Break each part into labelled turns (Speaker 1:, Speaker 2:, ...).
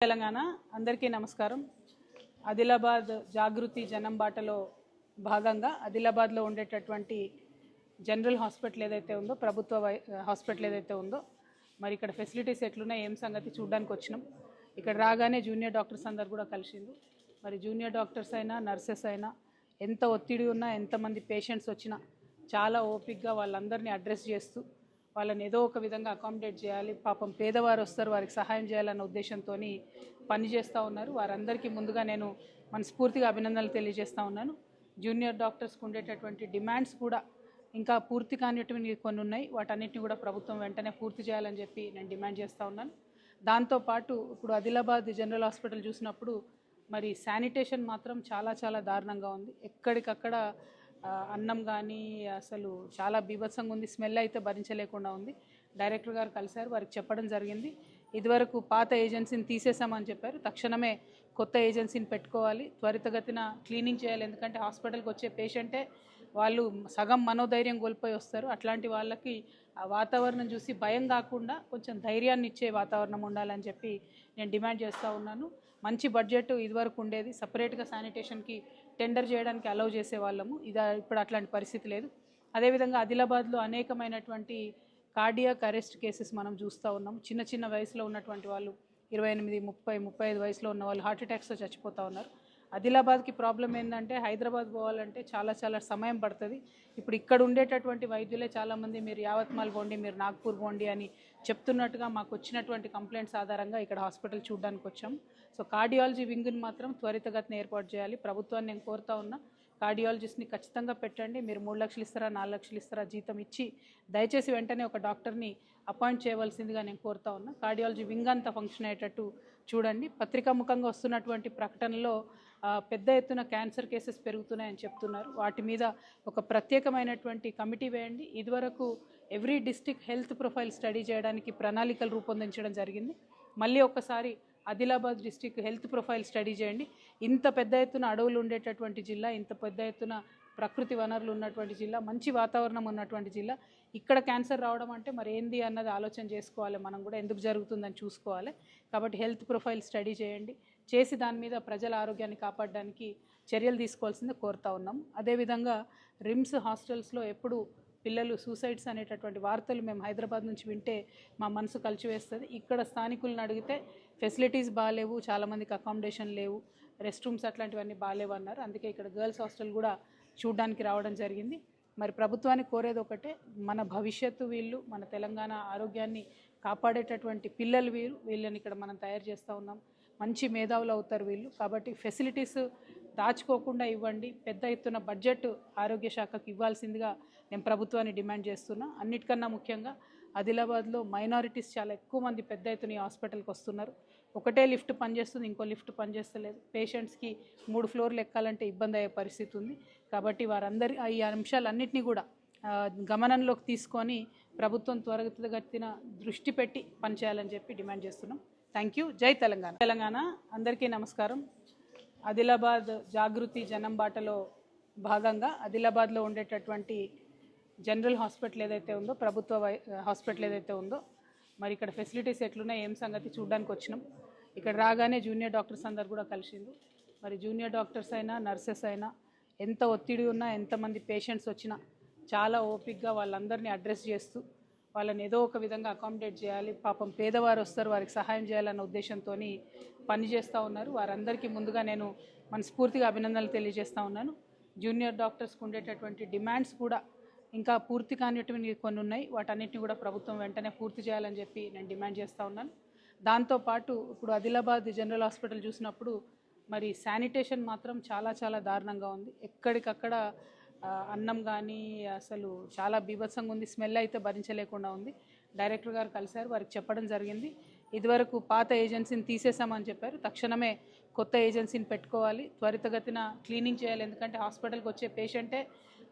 Speaker 1: తెలంగాణ అందరికీ నమస్కారం. ఆదిలాబాద్ జాగృతి జనం బాటలో భాగంగా ఆదిలాబాద్లో ఉండేటటువంటి జనరల్ హాస్పిటల్ ఏదైతే ఉందో ప్రభుత్వ వై హాస్పిటల్ ఏదైతే ఉందో మరి ఇక్కడ ఫెసిలిటీస్ ఎట్లున్నాయి ఏం సంగతి చూడడానికి వచ్చినాం. ఇక్కడ రాగానే జూనియర్ డాక్టర్స్ అందరు కూడా కలిసిండు మరి జూనియర్ డాక్టర్స్ అయినా నర్సెస్ అయినా ఎంత ఒత్తిడి ఉన్నా ఎంతమంది పేషెంట్స్ వచ్చినా చాలా ఓపిక్గా వాళ్ళందరినీ అడ్రస్ చేస్తూ వాళ్ళని ఏదో ఒక విధంగా అకామిడేట్ చేయాలి. పాపం పేదవారు వస్తారు వారికి సహాయం చేయాలన్న ఉద్దేశంతో పనిచేస్తూ ఉన్నారు. వారందరికీ ముందుగా నేను మనస్ఫూర్తిగా అభినందనలు తెలియజేస్తూ ఉన్నాను. జూనియర్ డాక్టర్స్కి ఉండేటటువంటి డిమాండ్స్ కూడా ఇంకా పూర్తి కానివి కొన్ని ఉన్నాయి. వాటన్నిటిని కూడా ప్రభుత్వం వెంటనే పూర్తి చేయాలని చెప్పి నేను డిమాండ్ చేస్తూ ఉన్నాను. దాంతోపాటు ఇప్పుడు ఆదిలాబాద్ జనరల్ హాస్పిటల్ చూసినప్పుడు మరి శానిటేషన్ మాత్రం చాలా చాలా దారుణంగా ఉంది. ఎక్కడికక్కడ అన్నం కానీ అసలు చాలా బీభత్సంగా ఉంది. స్మెల్ అయితే భరించలేకుండా ఉంది. డైరెక్టర్ గారు కలిశారు వారికి చెప్పడం జరిగింది. ఇదివరకు పాత ఏజెన్సీని తీసేసామని చెప్పారు. తక్షణమే కొత్త ఏజెన్సీని పెట్టుకోవాలి. త్వరితగతిన క్లీనింగ్ చేయాలి. ఎందుకంటే హాస్పిటల్కి వచ్చే పేషెంటే వాళ్ళు సగం మనోధైర్యం కోల్పోయి వస్తారు. అట్లాంటి వాళ్ళకి ఆ వాతావరణం చూసి భయం కాకుండా కొంచెం ధైర్యాన్ని ఇచ్చే వాతావరణం ఉండాలని చెప్పి నేను డిమాండ్ చేస్తూ ఉన్నాను. మంచి బడ్జెట్ ఇదివరకు ఉండేది. సపరేట్గా శానిటేషన్కి టెండర్ చేయడానికి అలౌ చేసే వాళ్ళము ఇది ఇప్పుడు అట్లాంటి పరిస్థితి లేదు. అదేవిధంగా ఆదిలాబాద్లో అనేకమైనటువంటి కార్డియాక్ అరెస్ట్ కేసెస్ మనం చూస్తూ ఉన్నాం. చిన్న చిన్న వయసులో ఉన్నటువంటి వాళ్ళు ఇరవై ఎనిమిది ముప్పై ముప్పై ఐదు వయసులో ఉన్న వాళ్ళు హార్ట్ అటాక్స్తో చచ్చిపోతూ ఉన్నారు. ఆదిలాబాద్కి ప్రాబ్లం ఏంటంటే హైదరాబాద్ పోవాలంటే చాలా చాలా సమయం పడుతుంది. ఇప్పుడు ఇక్కడ ఉండేటటువంటి వైద్యులే చాలామంది మీరు యావత్మాల్ పోండి మీరు నాగ్పూర్ పోండి అని చెప్తున్నట్టుగా మాకు వచ్చినటువంటి కంప్లైంట్స్ ఆధారంగా ఇక్కడ హాస్పిటల్ చూడడానికి వచ్చాం. సో కార్డియాలజీ వింగ్ని మాత్రం త్వరితగతిన ఏర్పాటు చేయాలి. ప్రభుత్వాన్ని నేను కోరుతా ఉన్నా కార్డియాలజిస్ట్ని ఖచ్చితంగా పెట్టండి. మీరు మూడు లక్షలు ఇస్తారా నాలుగు లక్షలు ఇస్తారా జీతం ఇచ్చి దయచేసి వెంటనే ఒక డాక్టర్ని అపాయింట్ చేయవలసిందిగా నేను కోరుతా ఉన్నా. కార్డియాలజీ వింగ్ అంతా ఫంక్షన్ అయ్యేటట్టు చూడండి. పత్రికాముఖంగా వస్తున్నటువంటి ప్రకటనలో పెద్ద ఎత్తున క్యాన్సర్ కేసెస్ పెరుగుతున్నాయని చెప్తున్నారు. వాటి మీద ఒక ప్రత్యేకమైనటువంటి కమిటీ వేయండి. ఇదివరకు every district health profile study చేయడానికి ప్రణాళికలు రూపొందించడం జరిగింది. మళ్ళీ ఒకసారి Adilabad district health profile study చేయండి. ఇంత పెద్ద ఎత్తున అడవులు ఉండేటటువంటి జిల్లా ఇంత పెద్ద ఎత్తున ప్రకృతి వనరులు ఉన్నటువంటి జిల్లా మంచి వాతావరణం ఉన్నటువంటి జిల్లా. ఇక్కడ క్యాన్సర్ రావడం అంటే మరి ఏంది అన్నది ఆలోచన చేసుకోవాలి మనం కూడా. ఎందుకు జరుగుతుందని చూసుకోవాలి. కాబట్టి హెల్త్ ప్రొఫైల్ స్టడీ చేయండి. చేసి దాని మీద ప్రజల ఆరోగ్యాన్ని కాపాడడానికి చర్యలు తీసుకోవాల్సిందే కోరుతా ఉన్నాం. అదేవిధంగా రిమ్స్ హాస్టల్స్లో ఎప్పుడు పిల్లలు సూసైడ్స్ అనేటటువంటి వార్తలు మేము హైదరాబాద్ నుంచి వింటే మా మనసు కలిచివేస్తుంది. ఇక్కడ స్థానికులను అడిగితే ఫెసిలిటీస్ బాగాలేవు చాలామందికి అకామిడేషన్ లేవు రెస్ట్ రూమ్స్ అట్లాంటివన్నీ బాగాలేవు అన్నారు. అందుకే ఇక్కడ గర్ల్స్ హాస్టల్ కూడా చూడడానికి రావడం జరిగింది. మరి ప్రభుత్వాన్ని కోరేది ఒకటే మన భవిష్యత్తు వీళ్ళు మన తెలంగాణ ఆరోగ్యాన్ని కాపాడేటటువంటి పిల్లలు వీరు వీళ్ళని ఇక్కడ మనం తయారు చేస్తూ ఉన్నాం. మంచి మేధావులు అవుతారు వీళ్ళు. కాబట్టి ఫెసిలిటీస్ దాచుకోకుండా ఇవ్వండి. పెద్ద ఎత్తున బడ్జెట్ ఆరోగ్య శాఖకు ఇవ్వాల్సిందిగా నేను ప్రభుత్వాన్ని డిమాండ్ చేస్తున్నా. అన్నిటికన్నా ముఖ్యంగా ఆదిలాబాద్లో మైనారిటీస్ చాలా ఎక్కువ మంది పెద్ద ఎత్తున ఈ హాస్పిటల్కి వస్తున్నారు. ఒకటే లిఫ్ట్ పనిచేస్తుంది ఇంకో లిఫ్ట్ పనిచేస్తలేదు. పేషెంట్స్కి మూడు ఫ్లోర్లు ఎక్కాలంటే ఇబ్బంది అయ్యే పరిస్థితి ఉంది. కాబట్టి వారందరి ఈ అంశాలన్నింటినీ కూడా గమనంలోకి తీసుకొని ప్రభుత్వం త్వరగతిన దృష్టి పెట్టి పనిచేయాలని చెప్పి డిమాండ్ చేస్తున్నాం. థ్యాంక్ యూ జై తెలంగాణ తెలంగాణ అందరికీ నమస్కారం. ఆదిలాబాద్ జాగృతి జనం బాటలో భాగంగా ఆదిలాబాద్లో ఉండేటటువంటి జనరల్ హాస్పిటల్ ఏదైతే ఉందో ప్రభుత్వ వై హాస్పిటల్ ఏదైతే ఉందో మరి ఇక్కడ ఫెసిలిటీస్ ఎట్లున్నాయి ఏం సంగతి చూడడానికి వచ్చినాం. ఇక్కడ రాగానే జూనియర్ డాక్టర్స్ అందరు కూడా కలిసిండు మరి జూనియర్ డాక్టర్స్ అయినా నర్సెస్ అయినా ఎంత ఒత్తిడి ఉన్నా ఎంతమంది పేషెంట్స్ వచ్చినా చాలా ఓపిక్గా వాళ్ళందరినీ అడ్రస్ చేస్తూ వాళ్ళని ఏదో ఒక విధంగా అకామిడేట్ చేయాలి. పాపం పేదవారు వస్తారు వారికి సహాయం చేయాలన్న ఉద్దేశంతో పనిచేస్తూ ఉన్నారు. వారందరికీ ముందుగా నేను మనస్ఫూర్తిగా అభినందనలు తెలియజేస్తూ ఉన్నాను. జూనియర్ డాక్టర్స్కి ఉండేటటువంటి డిమాండ్స్ కూడా ఇంకా పూర్తి కానివి కొన్ని ఉన్నాయి. వాటన్నిటిని కూడా ప్రభుత్వం వెంటనే పూర్తి చేయాలని చెప్పి నేను డిమాండ్ చేస్తూ ఉన్నాను. దాంతోపాటు ఇప్పుడు ఆదిలాబాద్ జనరల్ హాస్పిటల్ చూసినప్పుడు మరి శానిటేషన్ మాత్రం చాలా చాలా దారుణంగా ఉంది. ఎక్కడికక్కడ అన్నం కానీ అసలు చాలా బీభత్సంగా ఉంది. స్మెల్ అయితే భరించలేకుండా ఉంది. డైరెక్టర్ గారు కలిశారు వారికి చెప్పడం జరిగింది. ఇదివరకు పాత ఏజెన్సీని తీసేసామని చెప్పారు. తక్షణమే కొత్త ఏజెన్సీని పెట్టుకోవాలి. త్వరితగతిన క్లీనింగ్ చేయాలి. ఎందుకంటే హాస్పిటల్కి వచ్చే పేషెంటే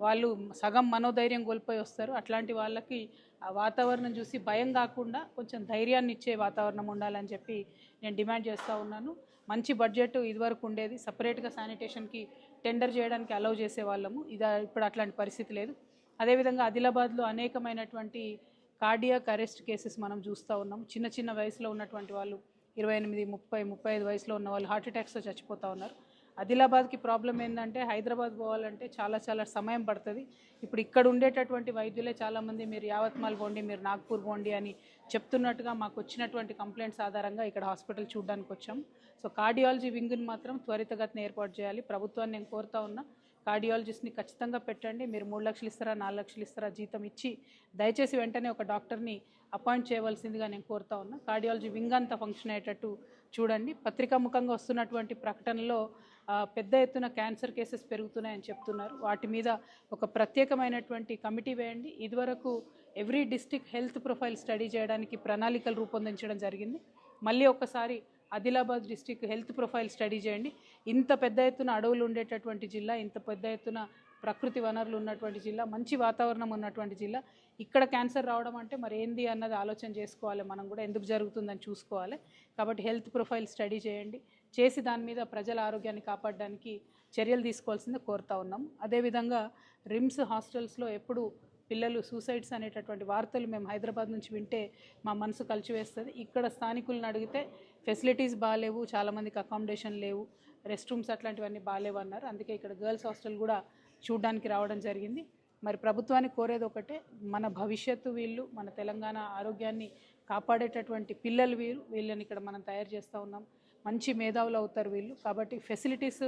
Speaker 1: వాళ్ళు సగం మనోధైర్యం కోల్పోయి వస్తారు. అట్లాంటి వాళ్ళకి ఆ వాతావరణం చూసి భయం కాకుండా కొంచెం ధైర్యాన్ని ఇచ్చే వాతావరణం ఉండాలని చెప్పి నేను డిమాండ్ చేస్తూ ఉన్నాను. మంచి బడ్జెట్ ఇదివరకు ఉండేది. సపరేట్గా శానిటేషన్కి టెండర్ చేయడానికి అలౌ చేసే వాళ్ళము ఇది ఇప్పుడు అట్లాంటి పరిస్థితి లేదు. అదేవిధంగా ఆదిలాబాద్లో అనేకమైనటువంటి కార్డియాక్ అరెస్ట్ కేసెస్ మనం చూస్తూ ఉన్నాం. చిన్న చిన్న వయసులో ఉన్నటువంటి వాళ్ళు ఇరవై ఎనిమిది ముప్పై ముప్పై ఐదు వయసులో ఉన్న వాళ్ళు హార్ట్ అటాక్స్తో చచ్చిపోతూ ఉన్నారు. ఆదిలాబాద్కి ప్రాబ్లం ఏంటంటే హైదరాబాద్ పోవాలంటే చాలా చాలా సమయం పడుతుంది. ఇప్పుడు ఇక్కడ ఉండేటటువంటి వైద్యులే చాలామంది మీరు యావత్మాల్ పోండి మీరు నాగ్పూర్ పోండి అని చెప్తున్నట్టుగా మాకు వచ్చినటువంటి కంప్లైంట్స్ ఆధారంగా ఇక్కడ హాస్పిటల్ చూడడానికి వచ్చాం. సో కార్డియాలజీ వింగ్ని మాత్రం త్వరితగతిన ఏర్పాటు చేయాలి. ప్రభుత్వాన్ని నేను కోరుతా ఉన్నా కార్డియాలజిస్ట్ని ఖచ్చితంగా పెట్టండి. మీరు మూడు లక్షలు ఇస్తారా నాలుగు లక్షలు ఇస్తారా జీతం ఇచ్చి దయచేసి వెంటనే ఒక డాక్టర్ని అపాయింట్ చేయవలసిందిగా నేను కోరుతా ఉన్నా. కార్డియాలజీ వింగ్ అంతా ఫంక్షన్ అయ్యేటట్టు చూడండి. పత్రికాముఖంగా వస్తున్నటువంటి ప్రకటనలో పెద్ద ఎత్తున క్యాన్సర్ కేసెస్ పెరుగుతున్నాయని చెప్తున్నారు. వాటి మీద ఒక ప్రత్యేకమైనటువంటి కమిటీ వేయండి. ఇదివరకు every district health profile study చేయడానికి ప్రణాళికలు రూపొందించడం జరిగింది. మళ్ళీ ఒకసారి Adilabad district health profile study చేయండి. ఇంత పెద్ద ఎత్తున అడవులు ఉండేటటువంటి జిల్లా ఇంత పెద్ద ఎత్తున ప్రకృతి వనరులు ఉన్నటువంటి జిల్లా మంచి వాతావరణం ఉన్నటువంటి జిల్లా. ఇక్కడ క్యాన్సర్ రావడం అంటే మరి ఏంది అన్నది ఆలోచన చేసుకోవాలి మనం కూడా. ఎందుకు జరుగుతుందని చూసుకోవాలి. కాబట్టి హెల్త్ ప్రొఫైల్ స్టడీ చేయండి. చేసి దాని మీద ప్రజల ఆరోగ్యాన్ని కాపాడడానికి చర్యలు తీసుకోవాల్సిందే కోరుతా ఉన్నాం. అదేవిధంగా రిమ్స్ హాస్టల్స్లో ఎప్పుడు పిల్లలు సూసైడ్స్ అనేటటువంటి వార్తలు మేము హైదరాబాద్ నుంచి వింటే మా మనసు కలిచివేస్తుంది. ఇక్కడ స్థానికులను అడిగితే ఫెసిలిటీస్ బాగాలేవు చాలామందికి అకామిడేషన్ లేవు రెస్ట్ రూమ్స్ అట్లాంటివన్నీ బాగాలేవు అన్నారు. అందుకే ఇక్కడ గర్ల్స్ హాస్టల్ కూడా చూడడానికి రావడం జరిగింది. మరి ప్రభుత్వానికి కోరేది ఒకటే మన భవిష్యత్తు వీళ్ళు మన తెలంగాణ ఆరోగ్యాన్ని కాపాడేటటువంటి పిల్లలు వీరు వీళ్ళని ఇక్కడ మనం తయారు చేస్తూ ఉన్నాం. మంచి మేధావులు అవుతారు వీళ్ళు. కాబట్టి ఫెసిలిటీస్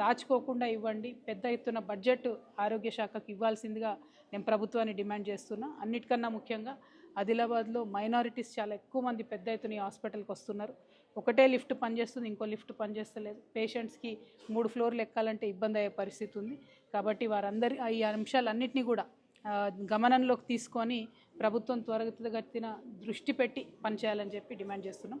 Speaker 1: దాచుకోకుండా ఇవ్వండి. పెద్ద ఎత్తున బడ్జెట్ ఆరోగ్య శాఖకు ఇవ్వాల్సిందిగా నేను ప్రభుత్వాన్ని డిమాండ్ చేస్తున్నా. అన్నిటికన్నా ముఖ్యంగా ఆదిలాబాద్లో మైనారిటీస్ చాలా ఎక్కువ మంది పెద్ద ఎత్తున ఈ హాస్పిటల్కి వస్తున్నారు. ఒకటే లిఫ్ట్ పనిచేస్తుంది ఇంకో లిఫ్ట్ పనిచేస్తలేదు. పేషెంట్స్కి మూడు ఫ్లోర్లు ఎక్కాలంటే ఇబ్బంది అయ్యే పరిస్థితి ఉంది. కాబట్టి వారందరి ఈ అంశాలన్నింటినీ కూడా గమనంలోకి తీసుకొని ప్రభుత్వం త్వరగతిన దృష్టి పెట్టి పనిచేయాలని చెప్పి డిమాండ్ చేస్తున్నాం.